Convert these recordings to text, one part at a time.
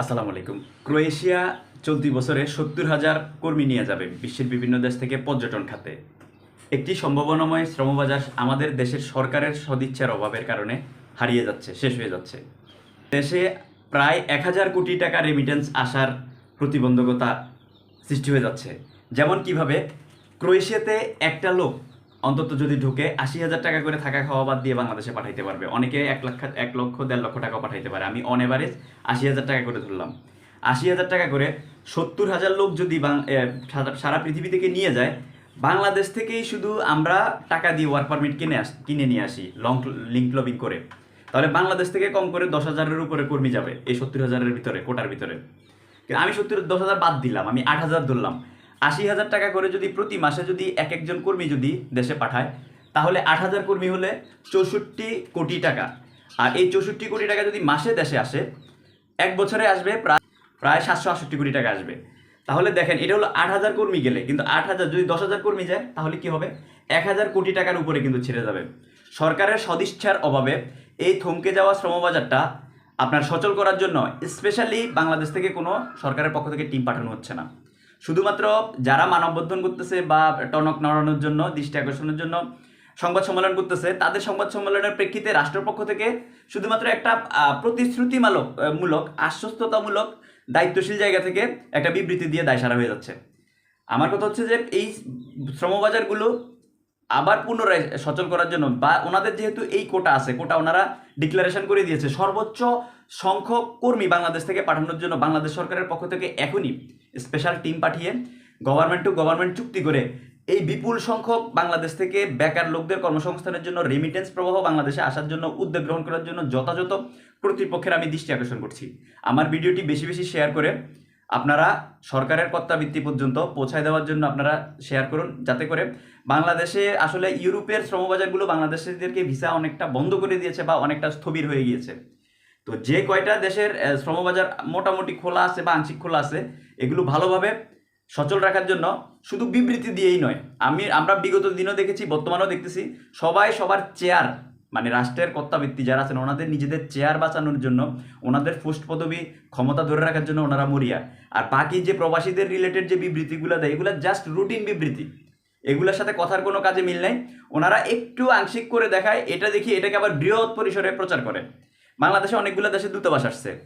আসসালামু আলাইকুম। ক্রোয়েশিয়া চলতি বছরে সত্তর হাজার কর্মী নিয়ে যাবে বিশ্বের বিভিন্ন দেশ থেকে পর্যটন খাতে। একটি সম্ভাবনাময় শ্রমবাজার আমাদের দেশের সরকারের সদিচ্ছার অভাবের কারণে হারিয়ে যাচ্ছে, শেষ হয়ে যাচ্ছে। দেশে প্রায় এক হাজার কোটি টাকা রেমিটেন্স আসার প্রতিবন্ধকতা সৃষ্টি হয়ে যাচ্ছে। যেমন কীভাবে? ক্রোয়েশিয়াতে একটা লোক অন্তত যদি ঢুকে আশি হাজার টাকা করে থাকা খাওয়া বাদ দিয়ে বাংলাদেশে পাঠাইতে পারবে। অনেকে এক লক্ষ এক লক্ষ, দেড় লক্ষ টাকা পাঠাইতে পারে। আমি অন এভারেজ আশি হাজার টাকা করে ধরলাম। আশি হাজার টাকা করে সত্তর হাজার লোক যদি সারা পৃথিবী থেকে নিয়ে যায়, বাংলাদেশ থেকেই শুধু আমরা টাকা দিয়ে ওয়ার্ক পারমিট কিনে আস কিনে নিয়ে আসি লং লিঙ্ক লবিং করে। তাহলে বাংলাদেশ থেকে কম করে দশ হাজারের উপরে কর্মী যাবে এই সত্তর হাজারের ভিতরে, কোটার ভিতরে। আমি সত্তর, দশ হাজার বাদ দিলাম, আমি আট হাজার ধরলাম। আশি হাজার টাকা করে যদি প্রতি মাসে যদি এক একজন কর্মী যদি দেশে পাঠায়, তাহলে আট হাজার কর্মী হলে চৌষট্টি কোটি টাকা। আর এই চৌষট্টি কোটি টাকা যদি মাসে দেশে আসে, এক বছরে আসবে প্রায় প্রায় সাতশো আটষট্টি কোটি টাকা আসবে। তাহলে দেখেন, এটা হলো আট হাজার কর্মী গেলে, কিন্তু আট হাজার, যদি দশ হাজার কর্মী যায়, তাহলে কি হবে? এক হাজার কোটি টাকার উপরে কিন্তু ছেড়ে যাবে। সরকারের সদিচ্ছার অভাবে এই থমকে যাওয়া শ্রমবাজারটা আপনার সচল করার জন্য, স্পেশালি বাংলাদেশ থেকে কোনো সরকারের পক্ষ থেকে টিম পাঠানো হচ্ছে না। শুধুমাত্র যারা মানববন্ধন করতেছে বা টনক নড়ানোর জন্য, দৃষ্টি আকর্ষণের জন্য সংবাদ সম্মেলন করতেছে, তাদের সংবাদ সম্মেলনের প্রেক্ষিতে রাষ্ট্রপক্ষ থেকে শুধুমাত্র একটা প্রতিশ্রুতিমালক মূলক আশ্বস্ততামূলক, দায়িত্বশীল জায়গা থেকে একটা বিবৃতি দিয়ে দায়সারা হয়ে যাচ্ছে। আমার কথা হচ্ছে যে এই শ্রমবাজারগুলো আবার পুনরায় সচল করার জন্য বা ওনাদের যেহেতু এই কোটা আছে, কোটা ওনারা ডিক্লারেশন করে দিয়েছে, সর্বোচ্চ সংখ্যক কর্মী বাংলাদেশ থেকে পাঠানোর জন্য বাংলাদেশ সরকারের পক্ষ থেকে এখনই স্পেশাল টিম পাঠিয়ে গভর্নমেন্ট টু গভর্নমেন্ট চুক্তি করে এই বিপুল সংখ্যক বাংলাদেশ থেকে বেকার লোকদের কর্মসংস্থানের জন্য রেমিটেন্স প্রবাহ বাংলাদেশে আসার জন্য উদ্যোগ গ্রহণ করার জন্য যথাযথ কর্তৃপক্ষের আমি দৃষ্টি আকর্ষণ করছি। আমার ভিডিওটি বেশি বেশি শেয়ার করে আপনারা সরকারের কর্তাবৃত্তি পর্যন্ত পৌঁছায় দেওয়ার জন্য আপনারা শেয়ার করুন, যাতে করে বাংলাদেশে আসলে ইউরোপের শ্রমবাজারগুলো বাংলাদেশিদেরকে ভিসা অনেকটা বন্ধ করে দিয়েছে বা অনেকটা স্থবির হয়ে গিয়েছে। তো যে কয়টা দেশের শ্রমবাজার মোটামুটি খোলা আছে বা আংশিক খোলা আছে, এগুলো ভালোভাবে সচল রাখার জন্য শুধু বিবৃতি দিয়েই নয়। আমি, আমরা বিগত দিনও দেখেছি, বর্তমানেও দেখতেছি, সবাই সবার চেয়ার মানে রাষ্ট্রের কর্তাবৃত্তি যারা আছেন, ওনাদের নিজেদের চেয়ার বাঁচানোর জন্য, ওনাদের পোস্ট পদবি ক্ষমতা ধরে রাখার জন্য ওনারা মরিয়া। আর বাকি যে প্রবাসীদের রিলেটেড যে বিবৃতিগুলো দেয়, এগুলো জাস্ট রুটিন বিবৃতি। এগুলোর সাথে কথার কোনো কাজে মিল নেই। ওনারা একটু আংশিক করে দেখায়, এটা দেখি এটাকে আবার বৃহৎ পরিসরে প্রচার করে। বাংলাদেশে অনেকগুলো দেশে দূতাবাস আসছে।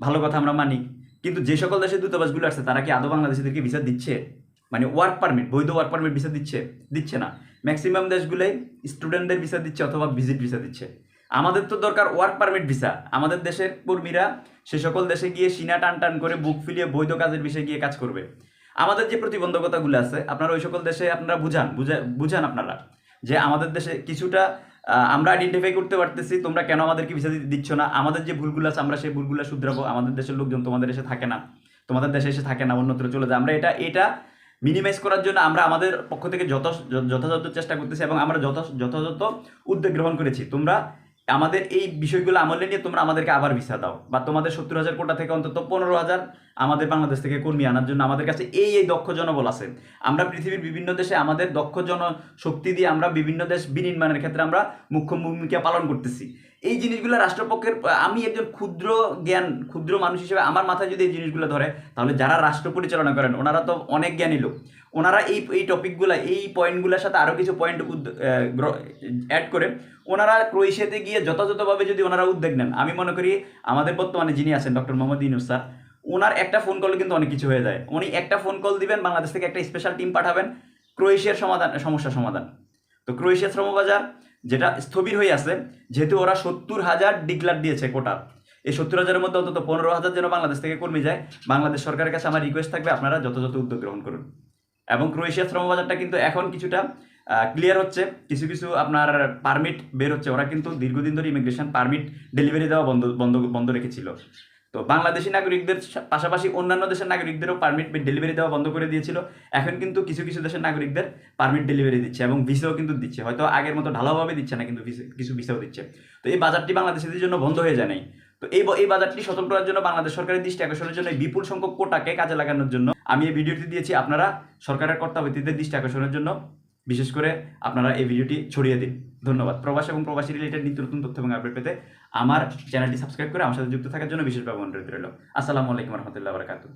ভালো কথা আমরা মানি। কিন্তু যে সকল দেশের দূতাবাসগুলো আসছে, তারা কি আদৌ বাংলাদেশিদেরকে ভিসা দিচ্ছে? মানে ওয়ার্ক পারমিট বৈধ ওয়ার্ক পারমিট ভিসা দিচ্ছে দিচ্ছে না। ম্যাক্সিমাম দেশগুলোই স্টুডেন্টদের ভিসা দিচ্ছে অথবা ভিজিট ভিসা দিচ্ছে। আমাদের তো দরকার ওয়ার্ক পারমিট ভিসা আমাদের দেশের কর্মীরা সে সকল দেশে গিয়ে সিনা টান টান করে বুক ফিলিয়ে বৈধ কাজের বিষয়ে গিয়ে কাজ করবে। আমাদের যে প্রতিবন্ধকতাগুলো আছে, আপনারা ওই সকল দেশে আপনারা বুঝান, বুঝা, বুঝান আপনারা যে আমাদের দেশে কিছুটা আমরা আইডেন্টিফাই করতে পারতেছি, তোমরা কেন আমাদেরকে ভিসা দিচ্ছ না? আমাদের যে ভুলগুলো আছে, আমরা সেই ভুলগুলো শুধরাবো। আমাদের দেশের লোকজন তোমাদের এসে থাকে না। তোমাদের দেশে এসে থাকে না, অন্যত্র চলে যায়। আমরা এটা এটা মিনিমাইজ করার জন্য আমরা আমাদের পক্ষ থেকে যথাযথ চেষ্টা করতেছি এবং আমরা যথা যথাযথ উদ্যোগ গ্রহণ করেছি। তোমরা আমাদের এই বিষয়গুলো আমলে নিয়ে তোমরা আমাদেরকে আবার ভিসা দাও। বা তোমাদের সত্তর হাজার কোটা থেকে অন্তত পনেরো হাজার আমাদের বাংলাদেশ থেকে কর্মী আনার জন্য আমাদের কাছে এই এই দক্ষ জনবল আছে। আমরা পৃথিবীর বিভিন্ন দেশে আমাদের দক্ষ জন শক্তি দিয়ে আমরা বিভিন্ন দেশ বিনির্মাণের ক্ষেত্রে আমরা মুখ্য ভূমিকা পালন করতেছি। এই জিনিসগুলো রাষ্ট্রপক্ষের, আমি একজন ক্ষুদ্র জ্ঞান, ক্ষুদ্র মানুষ হিসেবে আমার মাথায় যদি এই জিনিসগুলো ধরে, তাহলে যারা রাষ্ট্র পরিচালনা করেন, ওনারা তো অনেক জ্ঞানী লোক। ওনারা এই এই টপিকগুলো এই পয়েন্টগুলোর সাথে আরও কিছু পয়েন্ট অ্যাড করে, ওনারা ক্রোয়েশিয়াতে গিয়ে যথাযথভাবে যদি ওনারা উদ্যোগ নেন, আমি মনে করি আমাদের বর্তমানে যিনি আছেন ডক্টর মোহাম্মদ ইনুস স্যার, ওনার একটা ফোন কলে কিন্তু অনেক কিছু হয়ে যায়। উনি একটা ফোন কল দিবেন, বাংলাদেশ থেকে একটা স্পেশাল টিম পাঠাবেন, ক্রোয়েশিয়ার সমাধান, সমস্যা সমাধান। তো ক্রোয়েশিয়া শ্রমবাজার যেটা স্থবির হয়ে আছে, যেহেতু ওরা সত্তর হাজার ডিক্লার দিয়েছে কোটা এই সত্তর হাজারের মধ্যে অন্তত পনেরো হাজার যেন বাংলাদেশ থেকে কর্মী যায়, বাংলাদেশ সরকারের কাছে আমার রিকোয়েস্ট থাকবে, আপনারা যথাযথ উদ্যোগ গ্রহণ করুন। এবং ক্রোয়েশিয়া শ্রমবাজারটা কিন্তু এখন কিছুটা ক্লিয়ার হচ্ছে। কিছু কিছু আপনার পারমিট বের হচ্ছে। ওরা কিন্তু দীর্ঘদিন ধরে ইমিগ্রেশন পারমিট ডেলিভারি দেওয়া বন্ধ বন্ধ বন্ধ রেখেছিল। তো বাংলাদেশি নাগরিকদের পাশাপাশি অন্যান্য দেশের নাগরিকদেরও পারমিট ডেলিভারি দেওয়া বন্ধ করে দিয়েছিল। এখন কিন্তু কিছু কিছু দেশের নাগরিকদের পারমিট ডেলিভারি দিচ্ছে এবং ভিসাও কিন্তু দিচ্ছে। হয়তো আগের মতো ঢালাওভাবে দিচ্ছে না, কিন্তু কিছু ভিসাও দিচ্ছে। তো এই বাজারটি বাংলাদেশিদের জন্য বন্ধ হয়ে যায় নাই। তো এই এই বাজারটি সচল করার জন্য বাংলাদেশ সরকারের দৃষ্টি আকর্ষণের জন্য বিপুল সংখ্যক কোটাকে কাজে লাগানোর জন্য আমি এই ভিডিওটি দিয়েছি। আপনারা সরকারের কর্তাবৃত্তিদের দৃষ্টি আকর্ষণের জন্য। বিশেষ করে আপনারা এই ভিডিওটি ছড়িয়ে দিন। ধন্যবাদ। প্রবাস এবং প্রবাসী রিলেটেড নিত্য নতুন তথ্য এবং আপডেট পেতে আমার চ্যানেলটি সাবস্ক্রাইব করে আমার সাথে যুক্ত থাকার জন্য বিশেষভাবে অনুরোধ রইল। আসসালামু আলাইকুম রহমতুল্লাহ বারকাতু